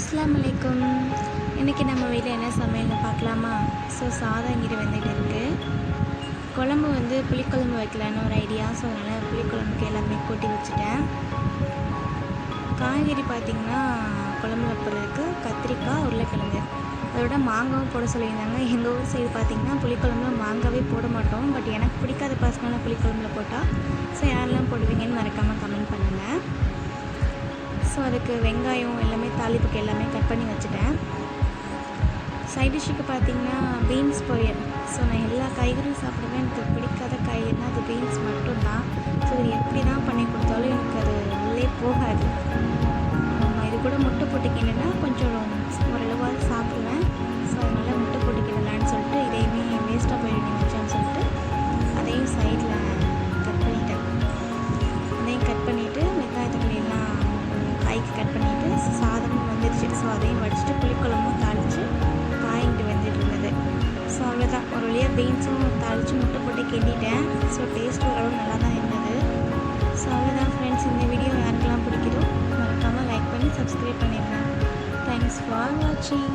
அஸ்லாம் வலைக்கும் இன்றைக்கி நம்ம வீட்டில் என்ன சமையல்னு பார்க்கலாமா? ஸோ சாதம் இங்கிட்டு வந்துட்டு இருக்குது குழம்பு வந்து புளிக்குழம்பு வைக்கலான்னு ஒரு ஐடியா ஸோ அதனால் புளிக்குழம்புக்கு எல்லாமே கூட்டி வச்சுட்டேன். காய்கறி பார்த்திங்கன்னா குழம்புல போடுறதுக்கு கத்திரிக்காய் உருளைக்கிழங்கு. அதோட மாங்காவும் போட சொல்லியிருந்தாங்க. எங்கள் ஊர் சைடு பார்த்திங்கன்னா புளிக்குழம்புல மாங்காவே போட மாட்டோம். பட் எனக்கு பிடிக்காத பர்சனலாக புளிக்குழம்புல போட்டால் ஸோ அதுக்கு வெங்காயம் எல்லாமே தாளிப்புக்கு எல்லாமே கட் பண்ணி வச்சுட்டேன். சைட் டிஷ்ஷுக்கு பார்த்தீங்கன்னா பீன்ஸ் பொரியல். ஸோ நான் எல்லா காய்கறியும் சாப்பிடுவேன். எனக்கு பிடிக்காத காய்கறினா அது பீன்ஸ் காய்க்கு கட் பண்ணிவிட்டு சாதமும் வந்துடுச்சு. ஸோ அதையும் வடிச்சிட்டு புளிக்குழம்பும் தாளித்து காய்கிட்டு வந்துட்டு இருந்தது ஸோ அவ்வளோதான் ஒரு வழியாக பீன்ஸும் தாளித்து முட்டை போட்டு கெட்டிட்டேன் ஸோ டேஸ்ட் ஓரளவு நல்லா தான் இருந்தது. ஸோ அவ்வளோதான் ஃப்ரெண்ட்ஸ் இந்த வீடியோ யாருக்கெல்லாம் பிடிக்குதோ மறக்காமல் லைக் பண்ணி சப்ஸ்கிரைப் பண்ணிடுங்க தேங்க்ஸ் ஃபார் வாட்சிங்